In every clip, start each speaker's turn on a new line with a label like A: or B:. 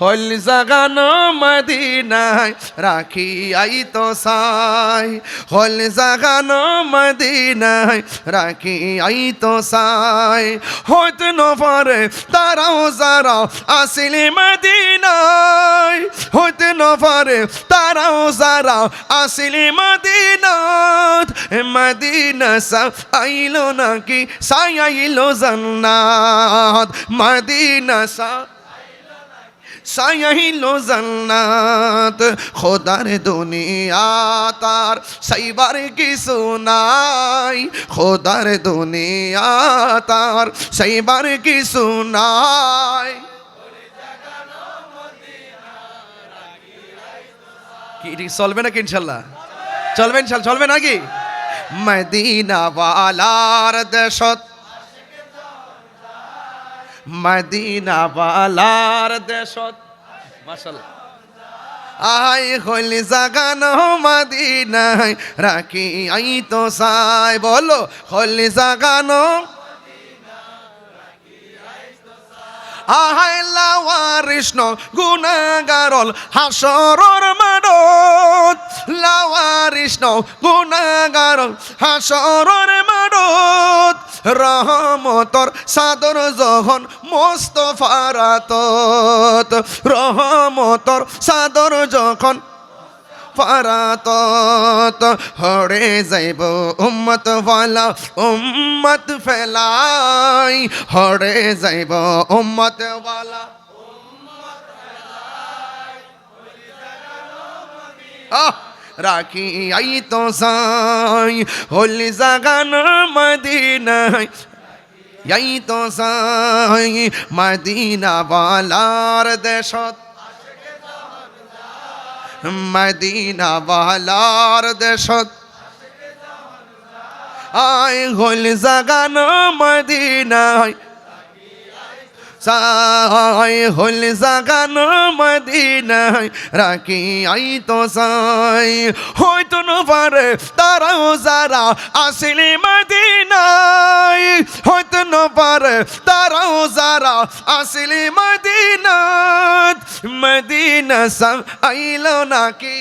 A: হল জাগানো মদিনায় রাখি আই তো সাই। হল জাগানো মদিনায় রাখি আই তো সাই। হইত নফরে তারাও যারাও আসিলি মদিনায়। হইত নফরে তারাও যারাও আসিলি মদিনাত। মদিনা সা আইলো নাকি? সাই আইলো জান্নাত। মদিনা সা সাইলো জান্নাত, খোদার দুনিয়া তার সাইবার কিছু নাই। খোদার দুনিয়া তার সাইবার কিছু নাই। চলবে নাকি ইনশাল্লাহ? চলবে ইনশাল্লাহ, চলবে নাকি? মদিনা ওয়ালার দেশত মদিনা বালার দেশত। মাশাল্লাহ আই হলি জাগানো মদিনায় রাখি আই তো সাই বলো হলি জাগানো লাওয়ারিষ্ণ গুণাগারল হাসরর মাডত লাওয়ারিষ্ণ গুণাগারল হাসরর মাডত রহমতর সাদর যখন মোস্তফারাত রহমতর সাদর যখন পারাতত হরে যাইব উম্মত ওয়ালা উম্মত ফেলাই। হরে যাইব উম্মত ওয়ালা আহ রাখি আই তো সাই হলি জাগান মদিনায়। আই তো সাই মদিনা বালার দেশত মদিনা বালার দেশত। আয় হল জাগানো মদিনায়। সাই হল জাগানো মদিনায় রাখি আই তো সাই হয়তো ন পারে তারাও যারা আসিলি মদিনায়, হয়তো ন পারে তারাও যারা আসিলি মদিনাত মদিনা সাম আইলো নাকি?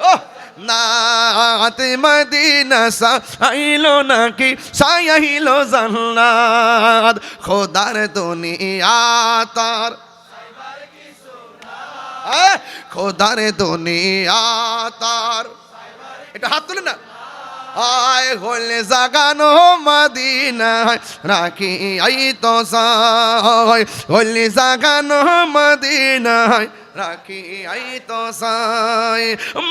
A: ও নাত মদিনা সাইলো নাকি? সাইলো জান্নাত, খোদার দুনিয়া তার। খোদার দুনিয়া তার। এটা হাত তুলে না। আয় হলে জাগানো মদিনায় রাখি আই তো সাই হলে জাগানো মদিনায় রাখি আই তো সাই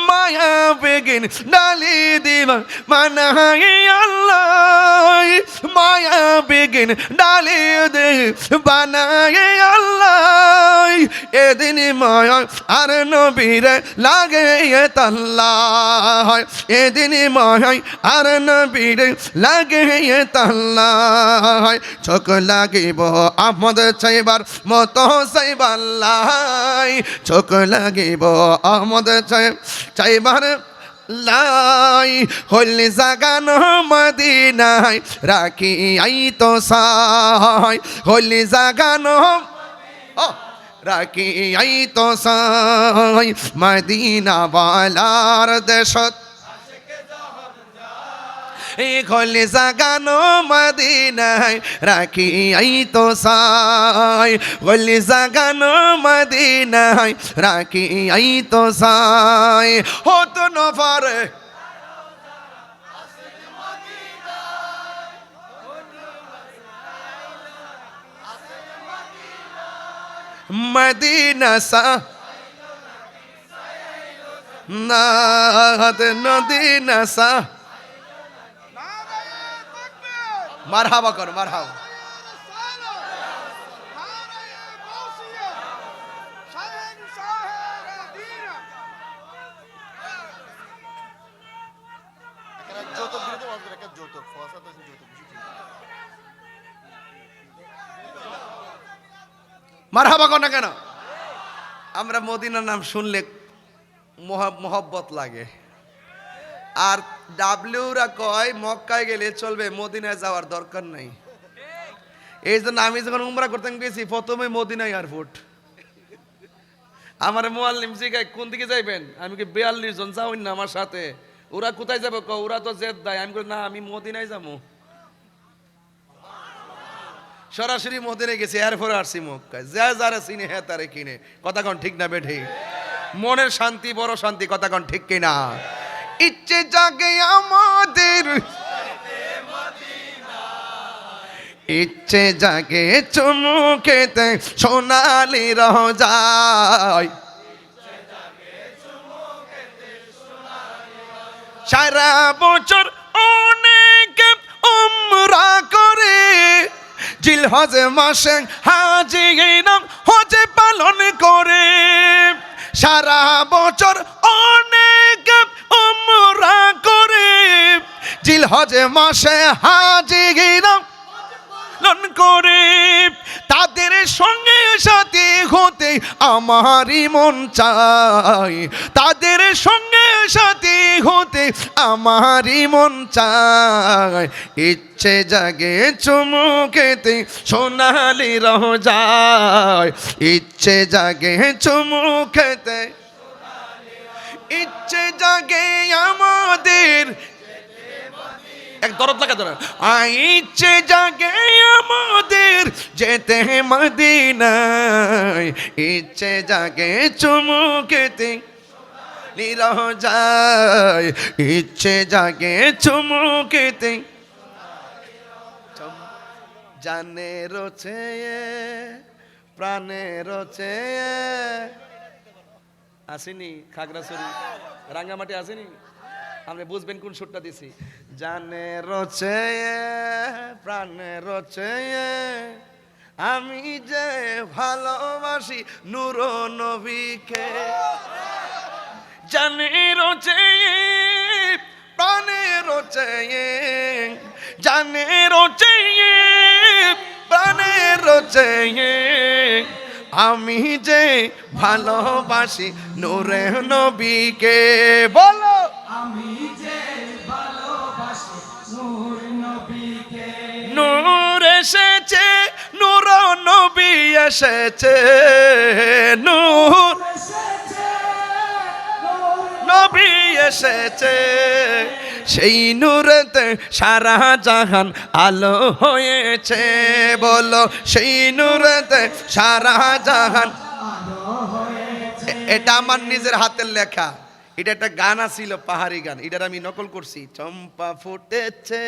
A: মায়া বেগিন ডালি দিবা মানাই আল্লাহ, মায়া বেগিন ডালি দে বানাই আল্লাহ, এদিন মায়া আর নবীরে লাগে তাল্লাহ, এদিন মায়াই আর নবীরে লাগে তাল্লাহ, চোখ লাগিব আমদ চাইবার মতো চাইবাল্লাহ চোখ লাগিব আমদ চাই চাইবার লাই হল জাগান মদিনায় রাখি আই তো সাই হল জাগান রাখি আই তো সাই মদিনা বালার দেশত এই খলি জাগানো মদিনায় রাখি আই তো সাই। খলি জাগানো মদিনায় রাখি আই তো সাই। হতো নফরে। মদিনা সা। নাত
B: ফসা তো যৌতুক বেশি ঠিক।
A: মারহাবা কর না কেন আমরা মদিনার নাম শুনলে মহা- মহব্বত লাগে আর ডাব্লিউরা কয়, মক্কায় গেলে চলবে, মদিনায় যাওয়ার দরকার নাই। এই জন্য আমি যখন উমরা করতে গেছি, প্রথমে মদিনা এয়ারপোর্ট আমার মোয়াল্লিম জিগায়, কোন দিকে যাইবেন? আমি কি বিয়াল্লিশ জন যাওই না আমার সাথে। ওরা কোথায় যাবে? ক ওরা তো জেদ দেয়। আমি না, আমি মদিনায় যাব। সরাসরি মদিনে গেছি এরপরে আসছি মক্কায়। যা যারা চিনে হ্যাঁ তারে কিনে। কথা কন ঠিক না, বেঠি? মনের শান্তি, বড় শান্তি, কথা কন ঠিক কিনা? ইচ্ছে জাগে আমাদের। ইচ্ছে জাগে চুমুকেতে সোনালি রহ যায় সারা বছর অনেক উমরা করে। জিল হজে মাসে হাজি নাম হজে পালন করে। সারা বছর হজে মাসে হাজি নাম পালন করে তাদের সঙ্গে সাথে হতে আমারই মন চাই তাদের সঙ্গে সাথে হতে আমারই মন চাই ইচ্ছে জাগে চুমুকেতে সোনালি রহ যায়। ইচ্ছে জাগে চুমুকেতে, ইচ্ছে জাগে আমাদের এক দরদ লাগা ধরে ইচ্ছে জাগে আমাদের যেতে মদিনায়। ইচ্ছে জাগে চুমুকেতে নিরহ যায়। ইচ্ছে জাগে চুমুকেতে জানে রোছে প্রাণে রোছে আসেনি খাগড়াছড়ি, রাঙ্গামাটি আসেনি? আপনি বুঝবেন কোন সুরটা দিছি। জানে রচে প্রাণে রচে আমি যে ভালোবাসি নূর নবীকে। জানে রচে প্রাণে রচে জানে রচে প্রাণে রচে আমি যে ভালোবাসি নূরে নবীকে। বলো এসেছে নূর। নবী এসেছে সেই নূরেতে সারা জাহান আলো হয়েছে। বলো, সেই নূরেতে সারা জাহান এটা আমার নিজের হাতের লেখা। এটা একটা গান আছিল, পাহাড়ি গান। এটার আমি নকল করছি। চম্পা ফুটেছে,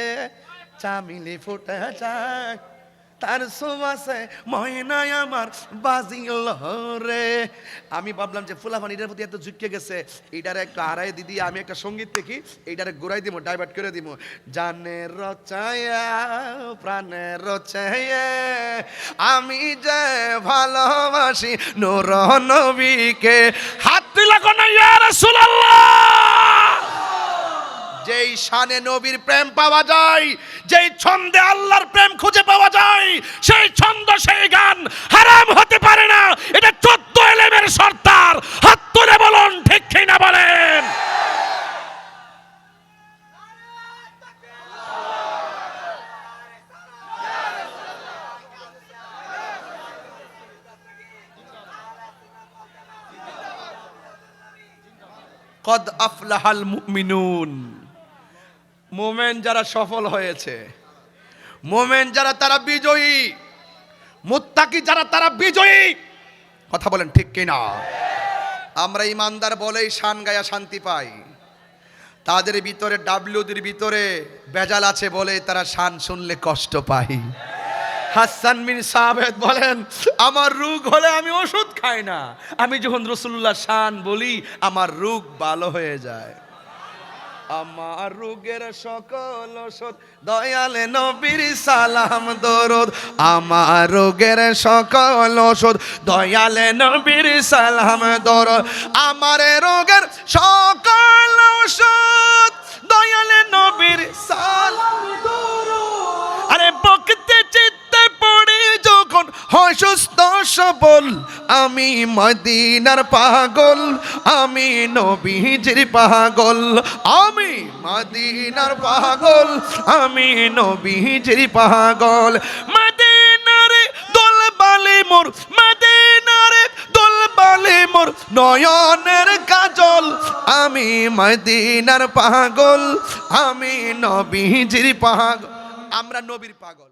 A: চামিলি ফুটে যায়। তার সুবাসে ময়নায় আমার বাজিল রে। আমি ভাবলাম যে ফুলাফান এটার প্রতি এত ঝুঁকে গেছে, এটার একটা হারাই দিদি আমি একটা সংগীত দেখি এইটারে গোড়াই দিব ডাইভার্ট করে দিব। জানে রচায়া প্রাণে রচায়া আমি যে ভালোবাসি নবীকে হাত দিলা কোন ইয়া রাসূলুল্লাহ! যেই শানে নবীর প্রেম পাওয়া যায়, যেই ছন্দে আল্লাহর প্রেম খুঁজে পাওয়া যায়, সেই ছন্দ, সেই গান হারাম হতে পারে না। এটা চোদ্দ এলেমের সর্দার। হাত তুলে বলুন, ঠিক না বলেন? কদ আফলাহাল মুমিনুন। মোমেন যারা সফল হয়েছে, মোমেন যারা তারা বিজয়ী, মুত্তাকি যারা তারা বিজয়ী, কথা বলেন ঠিক কিনা? আমরা ইমানদার বলেই শান গায়া শান্তি পাই। তাদের ভিতরে, ডাব্লিউদের ভিতরে বেজাল আছে বলে তারা শান শুনলে কষ্ট পাই। হাসান বিন সাবেদ বলেন, আমার রোগ হলে আমি ওষুধ খাই না। আমি যখন রসুল্লাহ শান বলি, আমার রোগ ভালো হয়ে যায়। আমার রোগের সকল ওষুধ, দয়ালে নবীর সালাম দরদ। আমার রোগের সকল ওষুধ, দয়ালে নবীর সালাম দরদ। আমার রোগের সকল সবল আমি মদিনার পাগল, আমি নবীজির পাগল, আমি মদিনার পাগল, আমি নবীজির পাগল। মদিনারে দোল বালে মোর, মদিনারে দোল বালে মোর নয়নের কাজল, আমি মদিনার পাগল, আমি নবীজির পাগল। আমরা নবীর পাগল।